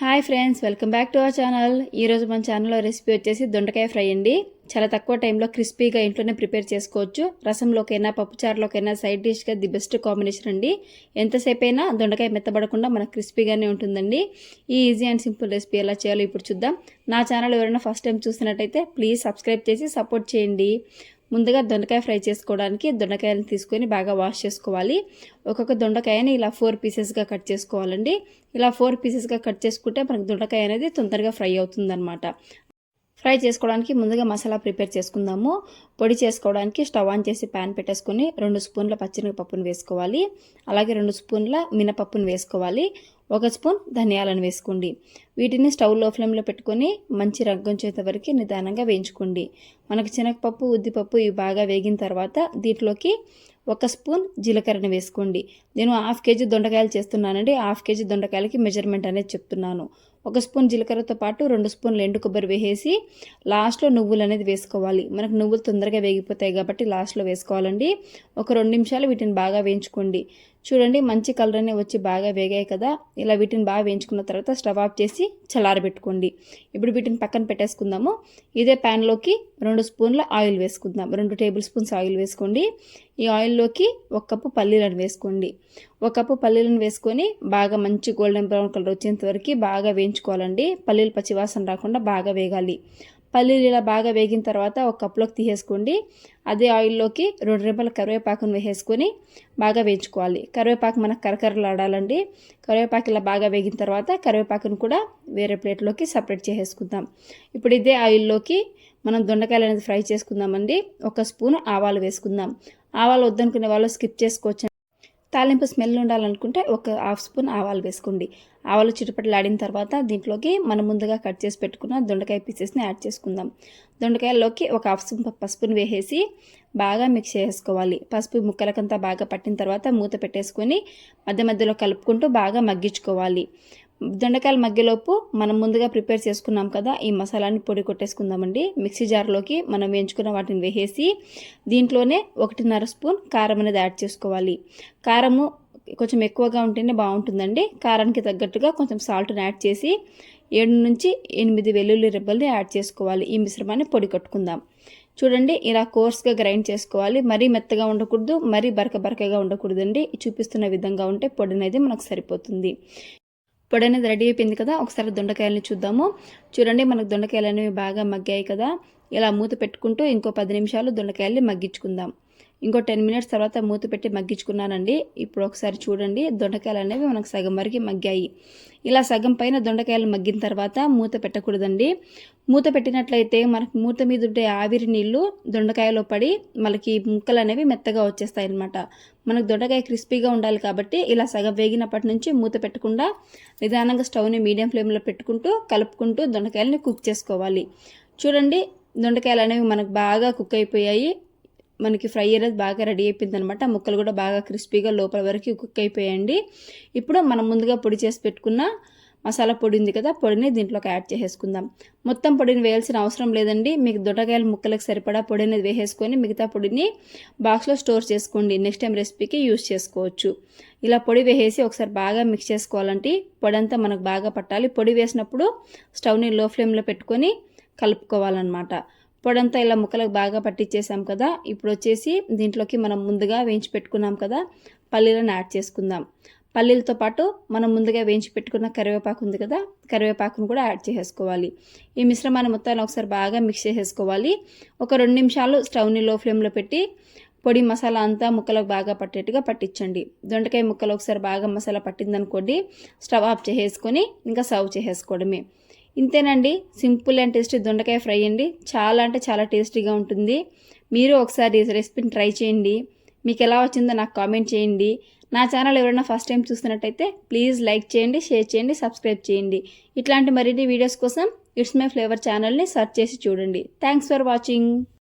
Hi friends welcome back to our channel. ఈరోజు మన ఛానల్లో రెసిపీ వచ్చేసి దొండకాయ ఫ్రై అండి. చాలా తక్కువ టైంలో క్రిస్పీగా ఇంట్లోనే ప్రిపేర్ చేసుకోవచ్చు. రసంలోకైనా పప్పుచారులోకైనా సైడ్ డిష్గా ది బెస్ట్ కాంబినేషన్ అండి. ఎంతసేపు అయినా దొండకాయ మెత్తబడకుండా మనకు క్రిస్పీగానే ఉంటుందండి. ఈ ఈజీ అండ్ సింపుల్ రెసిపీ ఎలా చేయాలో ఇప్పుడు చూద్దాం. నా ఛానల్ ఎవరైనా ఫస్ట్ టైం చూసినట్టయితే ప్లీజ్ సబ్స్క్రైబ్ చేసి సపోర్ట్ చేయండి. ముందుగా దొండకాయ ఫ్రై చేసుకోవడానికి దొండకాయలను తీసుకొని బాగా వాష్ చేసుకోవాలి. ఒక్కొక్క దొండకాయని ఇలా ఫోర్ పీసెస్గా కట్ చేసుకోవాలండి. ఇలా ఫోర్ పీసెస్గా కట్ చేసుకుంటే మనకు దొండకాయ అనేది తొందరగా ఫ్రై అవుతుందన్నమాట. ఫ్రై చేసుకోవడానికి ముందుగా మసాలా ప్రిపేర్ చేసుకుందాము. పొడి చేసుకోవడానికి స్టవ్ ఆన్ చేసి ప్యాన్ పెట్టేసుకొని రెండు స్పూన్ల పచ్చిమిరపప్పును వేసుకోవాలి. అలాగే రెండు స్పూన్ల మినపప్పును వేసుకోవాలి. ఒక స్పూన్ ధనియాలను వేసుకోండి. వీటిని స్టవ్లో ఫ్లేమ్లో పెట్టుకొని మంచి రంగం చేత వరకు నిదానంగా వేయించుకోండి. మనకు శనగపప్పు ఉద్దిపప్పు ఇవి బాగా వేగిన తర్వాత దీంట్లోకి ఒక స్పూన్ జీలకర్రని వేసుకోండి. నేను హాఫ్ కేజీ దొండకాయలు చేస్తున్నానండి. హాఫ్ కేజీ దొండకాయలకి మెజర్మెంట్ అనేది చెప్తున్నాను. ఒక స్పూన్ జీలకర్రతో పాటు రెండు స్పూన్లు ఎండు కొబ్బరి వేసేసి లాస్ట్లో నువ్వులు అనేది వేసుకోవాలి. మనకు నువ్వులు తొందరగా వేగిపోతాయి కాబట్టి లాస్ట్లో వేసుకోవాలండి. ఒక రెండు నిమిషాలు వీటిని బాగా వేయించుకోండి. చూడండి మంచి కలర్ అనేవి వచ్చి బాగా వేగాయి కదా. ఇలా వీటిని బాగా వేయించుకున్న తర్వాత స్టవ్ ఆఫ్ చేసి చల్లారబెట్టుకోండి. ఇప్పుడు వీటిని పక్కన పెట్టేసుకుందాము. ఇదే ప్యాన్లోకి రెండు స్పూన్ల ఆయిల్ వేసుకుందాం. రెండు టేబుల్ స్పూన్స్ ఆయిల్ వేసుకోండి. ఈ ఆయిల్లోకి ఒక కప్పు పల్లీలను వేసుకోండి. ఒక కప్పు పల్లీలను వేసుకొని బాగా మంచి గోల్డెన్ బ్రౌన్ కలర్ వచ్చేంత వరకు బాగా వేయించుకోవాలండి. పల్లీలు పచ్చివాసన రాకుండా బాగా వేగాలి. పల్లీలు ఇలా బాగా వేగిన తర్వాత ఒక కప్లోకి తీసేసుకోండి. అదే ఆయిల్లోకి రెండు రెబ్బల కరివేపాకును వేసేసుకొని బాగా వేయించుకోవాలి. కరివేపాకు మనకు కరకరలాడాలండి. కరివేపాకు ఇలా బాగా వేగిన తర్వాత కరివేపాకును కూడా వేరే ప్లేట్లోకి సపరేట్ చేసేసుకుందాం. ఇప్పుడు ఇదే ఆయిల్లోకి మనం దొండకాయలు అనేది ఫ్రై చేసుకుందామండి. ఒక స్పూన్ ఆవాలు వేసుకుందాం. ఆవాలు వద్దనుకునే వాళ్ళు స్కిప్ చేసుకోవచ్చు తాలింపు స్మెల్ ఉండాలనుకుంటే ఒక హాఫ్ స్పూన్ ఆవాలు వేసుకోండి. ఆవాలు చిటపటలాడిన తర్వాత దీంట్లోకి మనం ముందుగా కట్ చేసి పెట్టుకున్న దొండకాయ పీసెస్ని యాడ్ చేసుకుందాం. దొండకాయల్లోకి ఒక హాఫ్ స్పూన్ పసుపుని వేసేసి బాగా మిక్స్ చేసుకోవాలి. పసుపు ముక్కలకంతా బాగా పట్టిన తర్వాత మూత పెట్టేసుకొని మధ్య మధ్యలో కలుపుకుంటూ బాగా మగ్గించుకోవాలి. దొండకాయల మధ్యలోపు మనం ముందుగా ప్రిపేర్ చేసుకున్నాం కదా ఈ మసాలాని పొడి కొట్టేసుకుందామండి. మిక్సీ జార్లోకి మనం వేయించుకున్న వాటిని వేసేసి దీంట్లోనే ఒకటిన్నర స్పూన్ కారం అనేది యాడ్ చేసుకోవాలి. కారము కొంచెం ఎక్కువగా ఉంటేనే బాగుంటుందండి. కారానికి తగ్గట్టుగా కొంచెం సాల్ట్ని యాడ్ చేసి ఏడు నుంచి ఎనిమిది వెల్లుల్లి రెబ్బల్ని యాడ్ చేసుకోవాలి. ఈ మిశ్రమాన్ని పొడి కట్టుకుందాం. చూడండి ఇలా కోర్స్గా గ్రైండ్ చేసుకోవాలి. మరీ మెత్తగా ఉండకూడదు మరీ బరక బరకగా ఉండకూడదండి. చూపిస్తున్న విధంగా ఉంటే పొడి అనేది మనకు సరిపోతుంది. పొడి అనేది రెడీ అయిపోయింది కదా ఒకసారి దొండకాయలని చూద్దాము. చూడండి మనకు దొండకాయలు అనేవి బాగా మగ్గాయి కదా. ఇలా మూత పెట్టుకుంటూ ఇంకో పది నిమిషాలు దొండకాయల్ని మగ్గించుకుందాం. ఇంకో టెన్ మినిట్స్ తర్వాత మూత పెట్టి మగ్గించుకున్నానండి. ఇప్పుడు ఒకసారి చూడండి దొండకాయలు అనేవి మనకు సగం వరకు మగ్గాయి. ఇలా సగం పైన దొండకాయలు మగ్గిన తర్వాత మూత పెట్టకూడదండి. మూత పెట్టినట్లయితే మనకు మూత మీద ఉండే ఆవిరి నీళ్ళు దొండకాయలో పడి మనకి ముక్కలు అనేవి మెత్తగా వచ్చేస్తాయి అనమాట మనకు దొండకాయ క్రిస్పీగా ఉండాలి కాబట్టి ఇలా సగం వేగినప్పటి నుంచి మూత పెట్టకుండా నిదానంగా స్టవ్ని మీడియం ఫ్లేమ్లో పెట్టుకుంటూ కలుపుకుంటూ దొండకాయలని కుక్ చేసుకోవాలి. చూడండి దొండకాయలు అనేవి మనకు బాగా కుక్ అయిపోయాయి. మనకి ఫ్రై అనేది బాగా రెడీ అయిపోయింది అనమాట ముక్కలు కూడా బాగా క్రిస్పీగా లోపల వరకు కుక్ అయిపోయాయండి ఇప్పుడు మనం ముందుగా పొడి చేసి పెట్టుకున్న మసాలా పొడి ఉంది కదా పొడిని దీంట్లోకి యాడ్ చేసేసుకుందాం. మొత్తం పొడిని వేయాల్సిన అవసరం లేదండి. మీకు దొడ్డకాయల ముక్కలకు సరిపడా పొడి అనేది వేసేసుకొని మిగతా పొడిని బాక్స్లో స్టోర్ చేసుకోండి. నెక్స్ట్ టైం రెసిపీకి యూస్ చేసుకోవచ్చు. ఇలా పొడి వేసేసి ఒకసారి బాగా మిక్స్ చేసుకోవాలంటే పొడి అంతా మనకు బాగా పట్టాలి. పొడి వేసినప్పుడు స్టవ్ని లో ఫ్లేమ్లో పెట్టుకొని కలుపుకోవాలన్నమాట. పొడంతా ఇలా ముక్కలకు బాగా పట్టించేసాం కదా ఇప్పుడు వచ్చేసి దీంట్లోకి మనం ముందుగా వేయించి పెట్టుకున్నాం కదా పల్లీలను యాడ్ చేసుకుందాం. పల్లీలతో పాటు మనం ముందుగా వేయించి పెట్టుకున్న కరివేపాకు ఉంది కదా కరివేపాకును కూడా యాడ్ చేసేసుకోవాలి. ఈ మిశ్రమాన్ని మొత్తాన్ని ఒకసారి బాగా మిక్స్ చేసేసుకోవాలి. ఒక రెండు నిమిషాలు స్టవ్ని లో ఫ్లేమ్లో పెట్టి పొడి మసాలా అంతా ముక్కలకు బాగా పట్టేట్టుగా పట్టించండి. దొండకాయ ముక్కలు ఒకసారి బాగా మసాలా పట్టిందనుకోండి స్టవ్ ఆఫ్ చేసేసుకొని ఇంకా సర్వ్ చేసేసుకోవడమే. ఇంతేనండి సింపుల్ అండ్ టేస్టీ దొండకాయ ఫ్రై అండి. చాలా అంటే చాలా టేస్టీగా ఉంటుంది. మీరు ఒకసారి రెసిపీని ట్రై చేయండి. మీకు ఎలా వచ్చిందో నాకు కామెంట్ చేయండి. నా ఛానల్ ఎవరైనా ఫస్ట్ టైం చూస్తున్నట్టయితే ప్లీజ్ లైక్ చేయండి షేర్ చేయండి సబ్స్క్రైబ్ చేయండి. ఇట్లాంటి మరిన్ని వీడియోస్ కోసం ఇట్స్ మై ఫ్లేవర్ ఛానల్ని సెర్చ్ చేసి చూడండి. Thanks for watching.